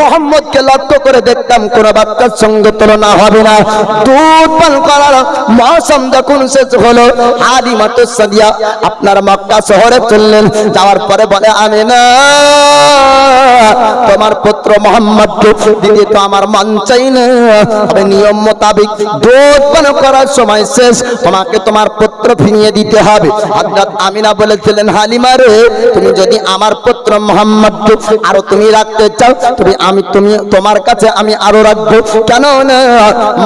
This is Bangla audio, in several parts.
মোহাম্মদকে লক্ষ্য করে দেখতাম কোন বাচ্চার সঙ্গে তুলনা হবে না। দুধ পান করার মৌসুম যখন শেষ হলো হালিমা তো সাদিয়া আপনার মক্কা শহরে চললেন। যাওয়ার পরে বলে আমি না তোমার পুত্র মোহাম্মদকে দিদি তো আমার মন চাই না। নিয়ম মোতাবেক দুধ পান করার সময় শেষ তোমাকে তোমার পুত্র ফিরিয়ে দিতে হবে। হযরত আমিনা বলেছিলেন, হালিমা রে, তুমি যদি আমার পুত্র মোহাম্মদকে আরও তুমি রাখতে চাও, তুমি আমি তুমি, তোমার কাছে আমি আরও রাখব। কেন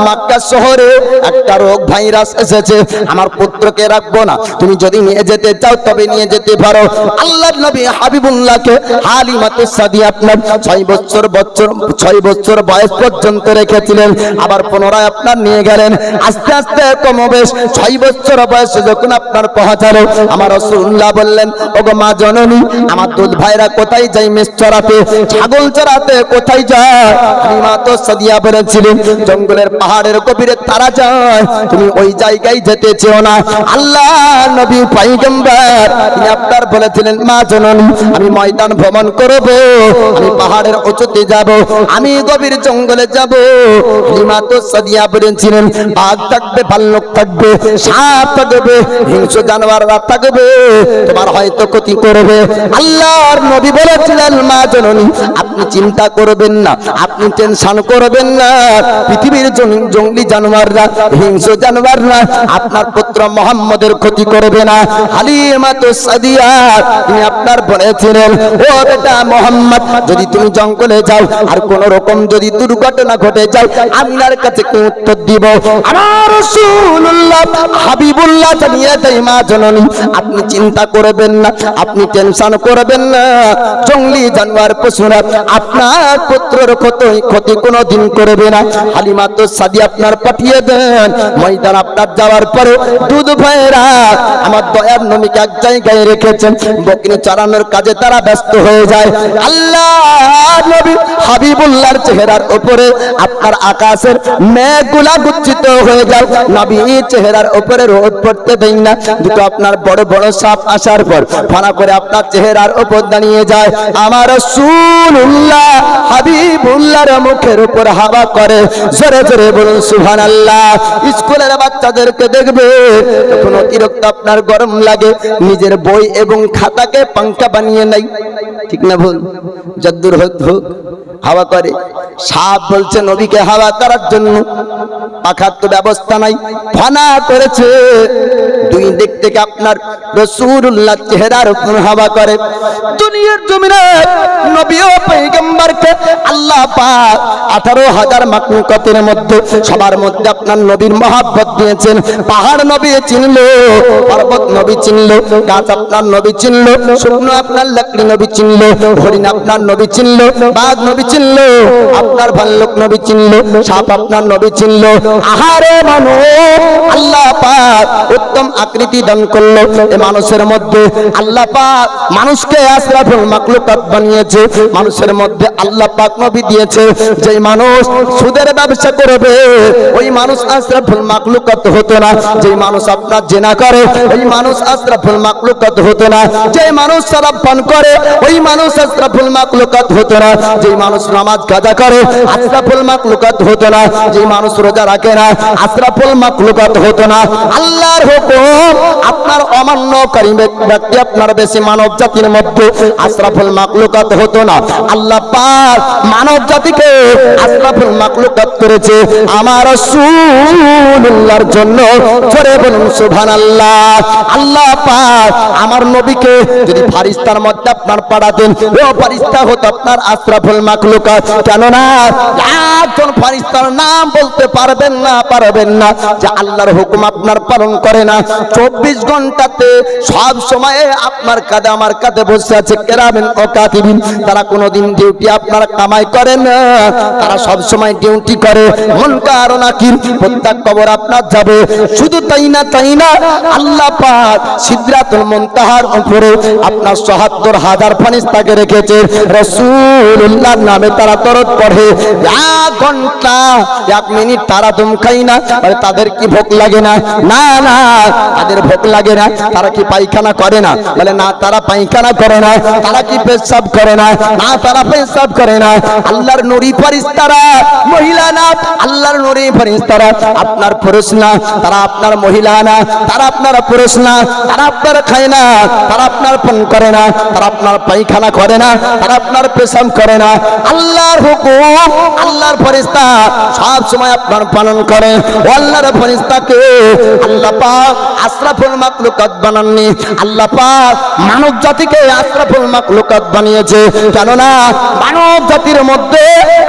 মক্কা শহরে একটা রোগ ভাইরাস এসেছে, আমার পুত্রকে রাখব না। তুমি যদি নিয়ে যেতে চাও, তবে নিয়ে যেতে পারো। আল্লাহর নবী হাবিবুল্লাহকে হালিমাতু সাদি আপনার ছয় বছর বছর, ছয় বছর বয়স পর্যন্ত রেখেছিলেন। আবার পুনরায় আপনার নিয়ে গেলেন। আস্তে আস্তে কমবেশ ছয় বছর বয়সে যখন আপনার পৌঁছালো, আমার রসুল্লাহ বললেন, ওগো মা জননী, আমার দুধ ভাইরা কোথায় যাই মেষ চড়াতে ছাগল চড়াতে কোথায় যায়? হালিমা তো সাদিয়া বলেছিলেন জঙ্গলের পাহাড়ের গভীরে তারা যায়। তুমি ওই জায়গায় যেতে চেও না। আল্লাহ নবী পাইগম্বর তিনি আপনার বলেছিলেন, মা জননী, আমি ময়দান ভ্রমণ করব, আমি পাহাড়ের উঁচুতে যাব, আমি গভীর জঙ্গলে যাব। হালিমা তো সাদিয়া বলেছিলেন, বাঘ থাকবে, ভাল্লুক থাকবে, সাপ থাকবে, হিংস্র জানোয়াররা থাকবে, তোমার হয়তো ক্ষতি করবে। আল্লাহর নবী বলেছিলেন, মা জননী, আপনি চিন্তা করবেন না। আপনি টেনশন করবেন না। পৃথিবীর জঙ্গলি জানোয়াররা হিংস্র জানোয়াররা আপনার পুত্র মোহাম্মদের ক্ষতি করবে না। হালিমা তো সাদিয়া তিনি আপনার বলেছিলেন ও বেটা মোহাম্মদ যদি তুমি জঙ্গলে যাও আর কোন রকম যদি দুর্ঘটনা ঘটে যায় আমিনার কাছে কি উত্তর দিব। আমার রাসূলুল্লাহ হাবিবুল্লাহ জানিয়ে দেয় মা জননী আপনি চিন্তা করবেন না আপনি টেনশন করবেন না। জঙ্গলি জানোয়ার পশুরা আপনার পুত্রের ক্ষতি ক্ষতি কোনো দিন করবে না। হালিমা তো সাদি আপনার পাঠিয়ে দেন। ময়দান আপনার যাওয়ার পরে দুধ ভাইরা আমার দয়ার নবীকে এক জায়গায় রেখেছেন। বকরি চালানোর কাজে তারা ব্যস্ত হয়ে যায়। আল্লাহ নবী হাবিবুল্লাহর চেহারার উপরে আপনার আকাশের মেঘগুলা গুচ্ছিত হয়ে যায়। নবী চেহারার উপরে রোদ পড়তে দেন না। দুটো আপনার বড় বড় সাপ আসার পর ফানা করে আপনার চেহারার উপর দাঁড়িয়ে যায়। আমার রাসূলুল্লাহ হাবিবুল্লাহর মুখের উপর হাওয়া করে। জোরে জোরে বলুন সুহান আল্লাহ স্কুলের বাচ্চাদেরকে দেখবে তখন অতিরিক্ত আপনার গরম লাগে, নিজের বই এবং খাতাকে পাঙ্খা বানিয়ে নেয়। ঠিক না ভুল? যদ্দুর হোক। হাওয়া করে। সাপ বলছে, নবীকে হাওয়া করার জন্য পাখার তো ব্যবস্থা নাই। ফানা করেছে। দুই দিক থেকে আপনার রসুল্লাহ চেহারার উপর হাওয়া করে। দুনিয়ার জমিনে নবী ও আল্লাহ পাক আঠারো হাজার মাকলুকাতের মধ্যে সবার মধ্যে আপনার নবীর মহাব্বত দিয়েছেন। পাহাড় নবী চিনল, পর্বত নবী চিনল, গাছ আপনার নবী চিনল, শুকনো আপনার লাকড়ি নবী চিনল, হরিণ আপনার নবী চিনল, বাঘ নবী চিনল, আপনার ভাল্লুক নবী চিনল, সাপ আপনার নবী চিনল। আহারে মানুষ, আল্লাহ পাক উত্তম আকৃতি দান করল এ মানুষের মধ্যে। আল্লাহ পাক মানুষকে আশরাফুল মাকলুকাত বানিয়েছে, মানুষের মধ্যে আল্লাহ পাক নবী দিয়েছে। যে মানুষ সুদের ব্যবসা করবে, ওই মানুষ আশরাফুল মাকলুকাত হতো না। যে মানুষ আপনার জেনা করে, ওই মানুষ আশরাফুল মাকলুকাত হতো না। যে মানুষ শরাব পান করে, ওই মানুষ আশরাফুল মাকলুকাত হতো না। যে মানুষ নামাজ কাজা করে, আশরাফুল মাকলুকাত হতো না। যে মানুষ রোজা রাখে না, আশরাফুল মাকলুকাত হতো না। আল্লাহর হুকুম, আপনার অমান্যকারী ব্যক্তি আপনার বেশি মানব জাতির মধ্যে আশরাফুল মাকলুকাত হতো না। আল্লাহ পাক মানব জাতিকে আশরাফুল মাকলুকাত করেছে। আমার রাসূলুল্লাহর জন্য জোরে বলুন, সুবহানাল্লাহ। আল্লাহ পাক আমার নবীকে যদি ফারিস্তার মধ্যে আপনার পাঠাতেন ও ফারিস্তা হতো আপনার আশরাফুল মাকলুকাত কেননা একজন ফারিস্তার নাম বলতে পারবেন না পারবেন না। যে আল্লাহর হুকুম আপনার পালন করে না। চব্বিশ ঘন্টাতে সব সময়ে আপনার কাঁধে, আমার কাঁধে বসে আছে ও কাতিবিন তারা কোনোদিন ডিউটি আপনার কামাই করে না। তারা সব সময় ডিউটি করে। মন কারণ প্রত্যেক কবর আপনার যাবে। শুধু তাই না তাই না, আল্লাহ পাক সিদরাতুল মুনতাহার উপরে আপনার ৭৭ হাজার ফারিস্তাকে রেখেছে। রাসূলুল্লাহর নামে তারা তরত পড়ে পড়ে এক ঘণ্টা এক মিনিট তারা দম খাই না বলে তাদের কি ভোগ লাগে না না না তাদের ভোগ লাগে না তারা কি পায়খানা করে না বলে না তারা পায়খানা করে না তারা কি পেশাব করে না না তারা পেশাব করে না আল্লাহর নুরি ফরিস্তারা মহিলা না আল্লাহর নুরি ফরিস্তারা আপনার পুরুষ না তারা আপনার মহিলা না তারা আপনার পুরুষ না তারা আপনার খায় না তারা আপনার পান করে না তারা আপনার পায়খানা করে না তারা আপনার পেশাব করে না আল্লাহর হুকুম, আল্লাহর ফরিস্তা সব সময় আপনার পালন করে। আল্লাহর ফরিস্তাকে আল্লাহ পাক আশরাফুল মাকলুকাত বানাননি। আল্লাহ পাক মানব জাতিকে আশরাফুল মাকলুকাত বানিয়েছে। কেননা মানব জাতির মধ্যে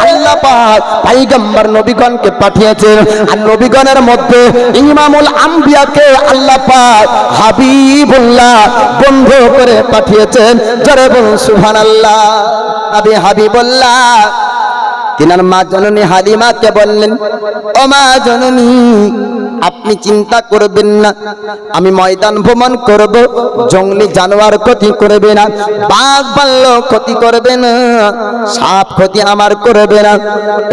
আল্লাহ পাক পয়গম্বর নবীগণকে পাঠিয়েছেন আর নবীগণের মধ্যে ইমামুল আম্বিয়াকে আল্লাহ পাক হাবিবুল্লাহ বন্ধু করে পাঠিয়েছেন। জরে বলুন সুবহানাল্লাহ। নবী হাবিবুল্লাহ তিনার মা জননী হালিমাকে বললেন ও মা জননী আপনি চিন্তা করবেন না। আমি ময়দান ভ্রমণ করব, জঙ্গলি জানোয়ার ক্ষতি করবে না, বাঘ বাল্য ক্ষতি করবে না, সাপ ক্ষতি আমার করবে না।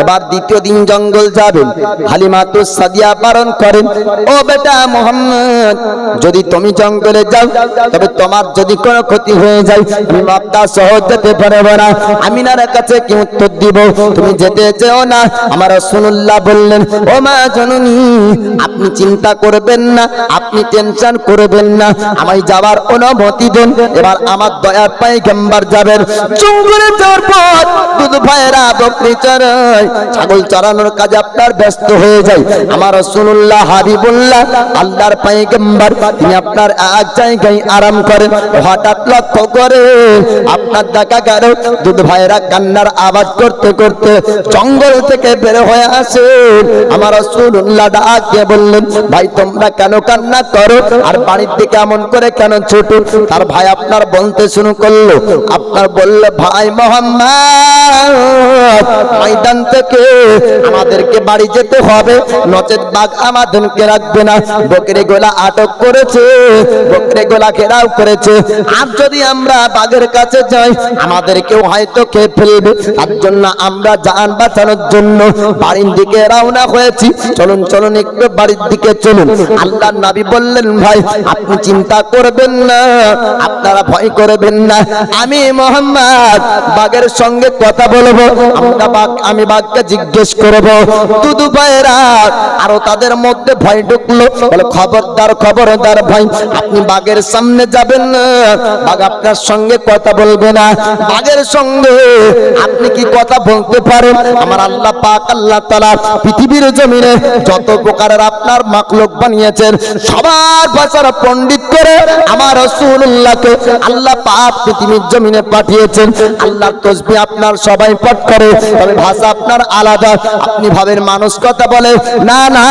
এবার দ্বিতীয় দিন জঙ্গল যাবেন হালিমা তো সাদিয়া পালন করেন। ও বেটা মোহাম্মদ, যদি তুমি জঙ্গলে যাও, তবে তোমার যদি কোনো ক্ষতি হয়ে যায়, আমি বাপ্তা সহজ যেতে পারব না। আমি আমিনার কাছে কি উত্তর দিব? তুমি যেতে চেও না। আমার রসুল্লাহ বললেন, ও মা জননী, আপনি চিন্তা করবেন না, আপনি টেনশন করবেন না। আমায় যাওয়ার অনুমতি দেন। এবার আমার দয়ার পাই গেম্বার যাবেন। জঙ্গলে যাওয়ার পর দুধ ভাইরা বকরি চড়াই ছাগল চড়ানোর কাজে আপনার ব্যস্ত হয়ে যায়। আমার রসুল্লাহ হাবিবুল্লাহ, আল্লাহর পাই গেম্বার তিনি আপনার এক জায়গায় আরাম করেন। হঠাৎ লক্ষ্য করে আপনার দেখা গেল, দুধ ভাইরা কান্নার আওয়াজ করতে করতে জঙ্গল থেকে বের হয়ে আসে। আমার রসুল্লাহ ডাকে বললেন ভাই, তোমরা কেন কান্না করো? আর বাড়ির দিকে এমন করে কেন ছোট? তার ভাই আপনার বলতে শুরু করল, আপনার বলল, ভাই মোহাম্মদ, ময়দান থেকে আমাদেরকে বাড়ি যেতে হবে। নচেত বাঘ আমাদেরকে রাখবে না। বকরে গোলা আটক করেছে, বকরে গোলা ঘেরাও করেছে। আর যদি আমরা বাঘের কাছে যাই, আমাদেরকেও হয়তো খেয়ে ফেলবে। তার জন্য আমরা যান বাঁচানোর জন্য বাড়ির দিকে রওনা হয়েছি। চলুন চলুন একটু বাড়ির দিকে চলুন। আল্লাহ নাবি বললেন, ভাই, আপনি চিন্তা করবেন না, আপনারা ভয় করবেন না। আমি মোহাম্মদ বাঘের সঙ্গে কথা বলব, আমরা বাঘ, আমি বাঘকে জিজ্ঞেস করব, দুদু ভাইরা আরও তাদের মধ্যে ভয় ঢুকলো। বলে, খবরদার খবরদার ভাই, আপনি বাঘের সামনে যাবেন না। বাঘ আপনার সঙ্গে কথা বলবে না। বাঘের সঙ্গে আপনি কি কথা বলতে পারেন? আমার আল্লাহ পাক, আল্লাহ তাআলা পৃথিবীর জমিনে যত প্রকারের আপনার মাকলুক বানিয়েছেন। সবার ভাষার পণ্ডিত করে আমার রাসূলুল্লাহকে আল্লাহ পাক পৃথিবীর জমিনে পাঠিয়েছেন। আল্লাহ তসবিহ আপনার সবাই পাঠ করে, তবে ভাষা আপনার আলাদা। আপনি ভাবেন মানুষ কথা বলে? না না,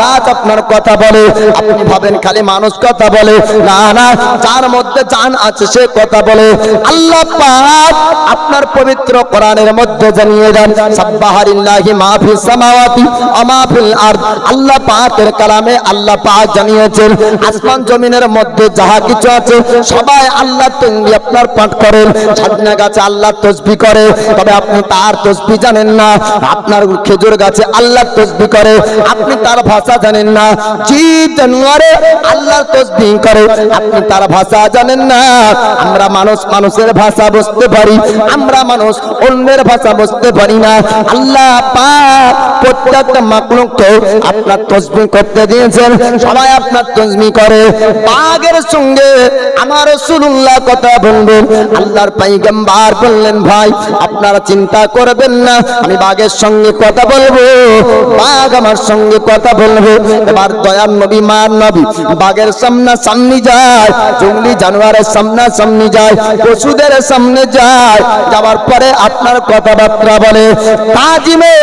গাছ আপনার কথা বলে। আপনি ভাবেন খালি মানুষ কথা বলে? না না, যার মধ্যে জান আছে সে কথা বলে। আল্লাহ পাক আপনার পবিত্র কোরআনের মধ্যে জানিয়ে দেন, সাব্বাহারিল্লাহি মাফি সামাওয়াতি ওয়া মা ফিল আরদ। আল্লাহ পাকের কালামে আল্লাহ পাক জানিয়েছেন, আসমান জমিনের মধ্যে যাহা কিছু আছে, সবাই আল্লাহ তসবিহ আপনার পাঠ করেন। ছাদনা গাছে আল্লাহ তসবিহ করে, তবে আপনি তার তসবিহ জানেন না। আপনার খেজুর গাছে আল্লাহ তসবিহ করে, আপনি তার ভাষা জানেন না। জি জানুয়ারে আল্লাহর তসবিহ করে, আপনি তার ভাষা জানেন না। আমরা মানুষ মানুষের ভাষা বুঝতে পারি, আমরা মানুষ অন্যের ভাষা বুঝতে পারি না। আল্লাহ পাক প্রত্যেকটা মাকলুককে আপনার তসবিহ করতে দিয়েছেন। সবাই আপনার তসবিহ করে। বাঘের সঙ্গে আমার রাসূলুল্লাহ কথা বলবেন আল্লাহর পয়গম্বর বললেন, ভাই, আপনারা চিন্তা করবেন না, আমি বাঘের সঙ্গে কথা বলব। বাঘ আমার সঙ্গে কথা বলব। এবার দয়ার নবী, মার নবী, বাঘের সামনা সামনে যায়, জঙ্গলি জানোয়ারের সামনা সামনে যায়, পশুদের সামনে যায়। যাওয়ার পরে আপনার কথাবার্তা বলে, তাজিমে,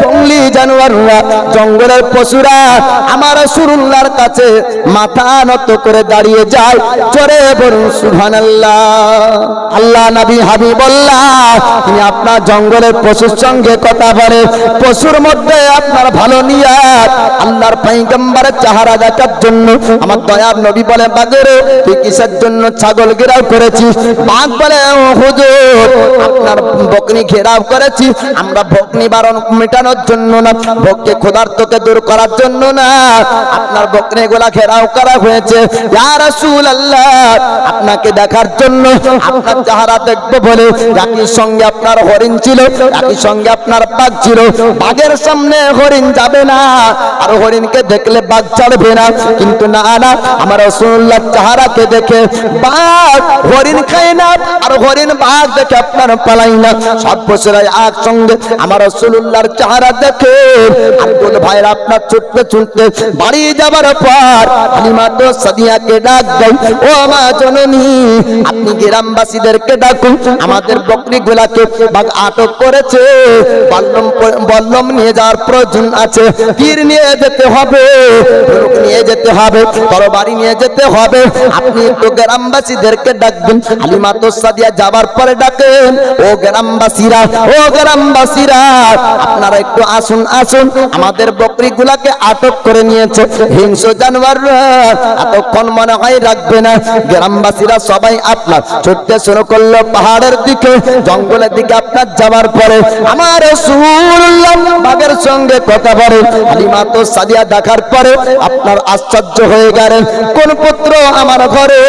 জঙ্গলি জানোয়াররা, জঙ্গলের পশুরা আমার সুরুল্লার কাছে মাথা নত করে দাঁড়িয়ে যায়। জোরে বলুন, সুবহানাল্লাহ। আল্লাহ নবী হাবিবুল্লাহ, তিনি আপনার জঙ্গলের পশুর সঙ্গে কথা বলে, পশুর মধ্যে আপনার ভালো নিয়াত, আল্লাহর পাইগম্বরের চেহারা দেখার জন্য। আমার দয়ার নবী বলে বাগরে তুই কিসের জন্য ছাগল ঘেরাও করেছিস? বাঘ বলে, "ও হুজুর, আপনার বকনি ঘেরাও করেছি। আমরা বকনি বারণ মেটানোর জন্য না, ভোগকে ক্ষুধার্তকে দূর করার জন্য না। আপনার বকনি গুলা ঘেরাও করা হয়েছে। আপনাকে দেখার জন্য আপনার চেহারা দেখব বলে একই সঙ্গে আপনার হরিণ ছিল, একই সঙ্গে আপনার বাঘ ছিল। বাঘের সামনে হরিণ যাবে না, আর হরিণকে দেখলে বাঘ ছাড়বে না। কিন্তু না না, আমার রসুল্লাহ চেহারাকে দেখে বাঘ হরিণ খায় না, আর হরিণ বাঘ দেখে আপনার পালাই না। সব বছরাই একসঙ্গে আমার রসুল্লাহর চেহারা দেখে আব্দুল ভাইয়ের আপনার ছুটতে ছুটতে বাড়ি যাবার পর হালিমা তো সাদিয়াকে ডাক দেয় ও মা জননী, আপনি গ্রামবাসীদেরকে ডাকুন, আমাদের বকরি গুলাকে বাঘ আটক করেছে, বল্লম বল্লম নিয়ে যাওয়ার প্রয়োজন আছে তীর নিয়ে যেতে হবে ধনুক নিয়ে যেতে হবে, তরবারি নিয়ে যেতে হবে, আপনি একটু গ্রামবাসীদেরকে ডাকবেন। হালিমা তো সাদিয়া যাবার পরে ডাকেন, ও গ্রামবাসীরা ও গ্রামবাসীরা, আপনারা একটু আসুন আসুন, আমাদের বকরি গুলাকে আটক করে নিয়েছে। হিংস্র জানোয়ার এতক্ষণ মনে হয় রাখবে না। গ্রামবাসীরা সবাই আপনার ছুটতে শুরু করল পাহাড়ের দিকে, জঙ্গলের দিকে আপনার যাবার পরে। আমার বাঘের সঙ্গে কথা বলে, হালিমা তো সাদিয়া দেখার পরে আপনার আশ্চর্য হয়ে গেলেন। কোন পুত্র আমার ঘরে?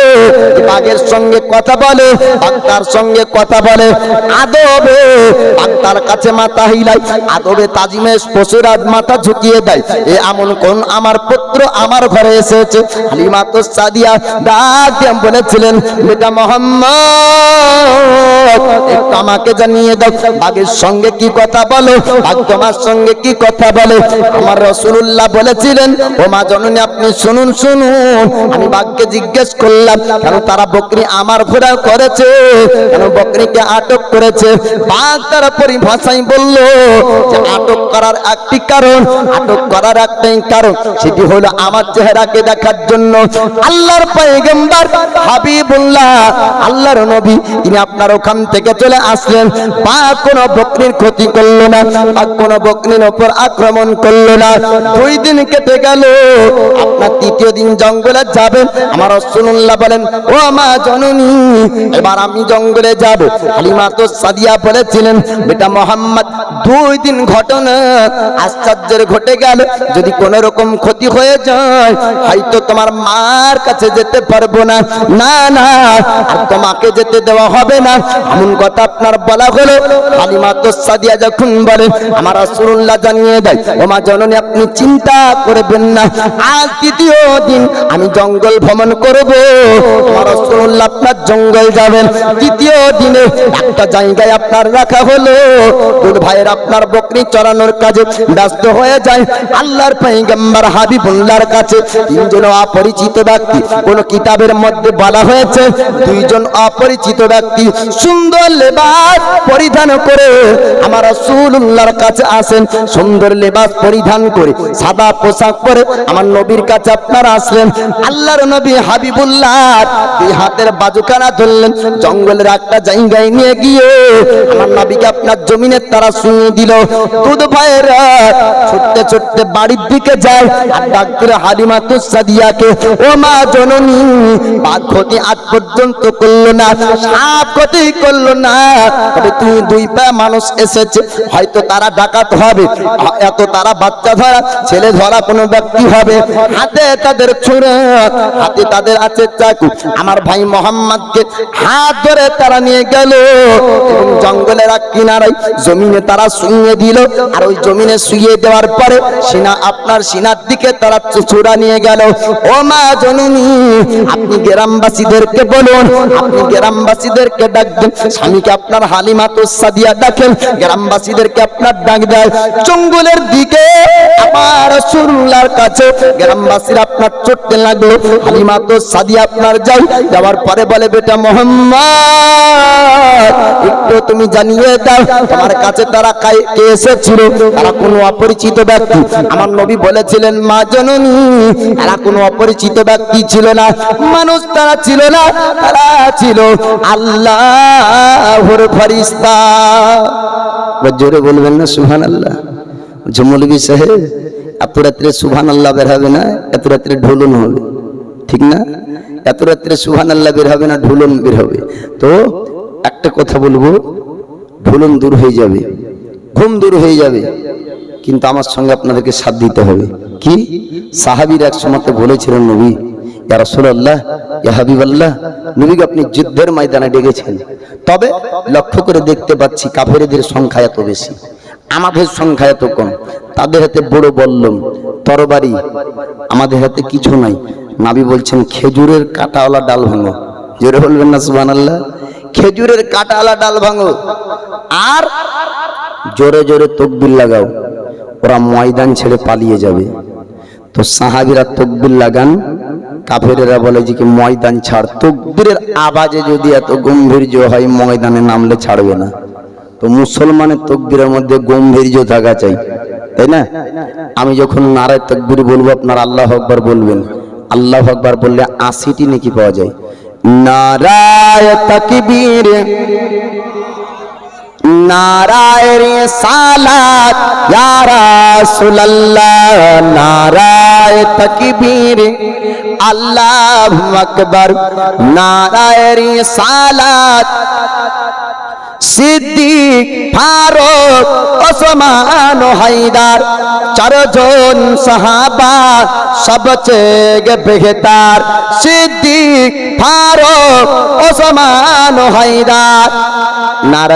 বাঘের সঙ্গে কথা বলে বাঘটার সঙ্গে কথা বলে। আদবে বাঘটার কাছে মাথা হিলাই, আদবে তাজিমেশ পশুরাজ মাথা ঝুঁকিয়ে দেয়। এ এমন কোন আমার পুত্র আমার ঘরে এসেছে? হালিমা তো সাদিয়া ডাক বলেছিলেন, বেটা মোহাম্মদ আমাকে জানিয়ে দাও, বাঘের সঙ্গে কি কথা বলো? বাঘ তোমার সঙ্গে কি কথা বলে? আমার রসুল্লাহ বলেছিলেন ও মা জননী, আপনি শুনুন শুনুন। আমি বাঘকে জিজ্ঞেস করলাম, কেন তারা বকরি আমার ঘোরা করেছে, কেন বকরিকে আটক করেছে? পরিভাষায় বলল যে আটক করার একটি কারণ, আটক করার একটাই কারণ, সেটি হলো আমার চেহারাকে দেখার জন্য। আল্লাহর আল্লাহর নবী, তিনি আপনার ওখান থেকে চলে আসলেন। বা কোনো বকরির ক্ষতি করল না বা কোনো বকরির ওপর আক্রমণ করল না। দুই দিন কেটে গেল, আপনার তৃতীয় দিন জঙ্গলে যাবেন। আমার রসুল্লাহ বলেন, ও মা জননী। এবার আমি জঙ্গলে যাব। হালিমা তো সাদিয়া বলেছিলেন, বেটা মোহাম্মদ, দুই দিন ঘটনা, আশ্চর্যের ঘটে গেল। যদি কোন রকম ক্ষতি হয়ে যায়, হয়তো তোমার মার কাছে যেতে পারব না। না না তোমাকে যেতে দেওয়া হবে না। এমন কথা আপনার বলা হলো। হালিমা তো সাদিয়া যখন বলে, আমার রাসূলুল্লাহ জানিয়ে দেয়, ও মা জননী, আপনি চিন্তা করবেন না। আজ তৃতীয় দিন আমি জঙ্গল ভ্রমণ করব। আমার রাসূলুল্লাহ আপনার জঙ্গল যাবেন। তৃতীয় দিনে একটা জায়গায় আপনার রাখা হলো। দুধ ভাইয়ের আপনার বকরি চড়ানোর কাজে ব্যস্ত হয়ে যায়। আল্লাহর পয়গম্বর হাবিবুল্লাহর কাছে তিনজন অপরিচিত ব্যক্তি, কোন কিতাবের মধ্যে বলা হয়েছে, দুইজন অপরিচিত ব্যক্তি সুন্দর লেবাস পরিধান করে আমার রাসূলুল্লাহর কাছে আসেন। সুন্দর লেবাস পরিধান করে, সাদা পোশাক পরে আমার নবীর কাছে আপনারা আসলেন। আল্লাহর নবী হাবিবুল্লাহ হাতের বাজুখানা ধরলেন, জঙ্গলের একটা জায়গায় নিয়ে গিয়ে আমার নবীকে আপনার জমিনের তারা শুনিয়ে দিল, দুধ ভাইয়েরা, ছুটতে ছুটতে বাড়ির দিকে যায়। আর ডাক করে হালিমা তুসাদিয়াকে ও মা জননী, বাঘ ক্ষতি আজ পর্যন্ত করল না, সাপ ক্ষতি করল না, তবে তুমি দুই পায়ে মানুষ এসেছে, হয়তো তারা ডাকাত হবে, এত তারা বাচ্চা ধরা, ছেলে ধরা কোনো ব্যক্তি হবে। হাতে তাদের ছুঁড়ে, হাতে তাদের আছে চাকু, আমার ভাই মোহাম্মদকে হাত ধরে তারা নিয়ে গেল এবং জঙ্গলের এক কিনারায় জমিনে তারা শুইয়ে দিল। আর ওই জমিনে শুইয়ে দেওয়ার পরে সিনা আপনার সিনার দিকে তারা চূড়া নিয়ে গেল। ও মা জননী, আপনি গ্রামবাসীদেরকে বলুন, আপনি গ্রামবাসীদেরকে ডাকবেন, স্বামীকে আপনার হালিমা তোসা দিয়া ডাকেন, গ্রামবাসীদেরকে আপনার ডাক দেয়। জঙ্গলের দিকে আমার সুরুল্লার কাছে গ্রামবাসীরা আপনার চড়তে লাগল, হালিমা তো সাদিয়া আপনার যাই। যাওয়ার পরে বলে, বেটা মোহাম্মদ, একটু তুমি জানিয়ে দাও, তোমার কাছে তারা কে এসেছিল? তারা কোনো অপরিচিত ব্যক্তি। আমার নবী বলেছিলেন, মা জননী, তারা কোনো অপরিচিত ব্যক্তি ছিল না। মানুষ তারা ছিল না, তারা ছিল আল্লাহর ফরিস্তা জোরে বলবেন না সুহান আল্লাহ বলছে সাহেব, এত রাত্রে সুহান আল্লাহ বের হবে না, এত রাত্রে ঢোলন হবে, ঠিক না? এত রাত্রে সুহান আল্লাহ বের হবে না, ঢোলন বের হবে? তো একটা কথা বলব, ঢোলন দূর হয়ে যাবে, ঘুম দূর হয়ে যাবে, কিন্তু আমার সঙ্গে আপনাদেরকে সাথ দিতে হবে। কি? সাহাবির এক সময় বলেছিলেন, নবী, ইয়া রাসূলুল্লাহ, ইয়া হাবিবাল্লাহ, নবীকে আপনি যুদ্ধের ময়দানে ডেকেছেন। তবে লক্ষ্য করে দেখতে পাচ্ছি কাফেরদের সংখ্যা এত বেশি। আমাদের সংখ্যা এত কম। তাদের হাতে বড় বল্লম, তরবারি, আমাদের হাতে কিছু নাই। নাবি বলছেন, খেজুরের কাটাওয়ালা ডাল ভাঙো। জোরে বলবেন না, সুবহানাল্লাহ? খেজুরের কাটাওয়ালা ডাল ভাঙো। আর জোরে জোরে তকবির লাগাও। ওরা ময়দান ছেড়ে পালিয়ে যাবে। তো সাহাবিরা তকবির লাগান। কাফেরেরা বলে যে কি ময়দান ছাড়। তকবিরের আওয়াজে যদি এত গম্ভীর্য হয়, ময়দানে নামলে ছাড়বে না। তো মুসলমানের তকবিরের মধ্যে গম্ভীর্য থাকা চাই। তাই না? আমি যখন নারায় তকবির বলব, আপনার আল্লাহ আকবার বলবেন। আল্লাহ আকবার বললে, আশিটি নাকি পাওয়া যায়। নারায় তকবীর, নারায় সালাত ইয়া রাসূলুল্লাহ, নারায় তাকবীর, আল্লাহু আকবার, নারায় সালাত সিদ্দিক ফারুক ওসমান হায়দার চারজন সাহাবা সবচেয়ে বেহতার। সিদ্দিক ফারুক ওসমান হায়দার নারায়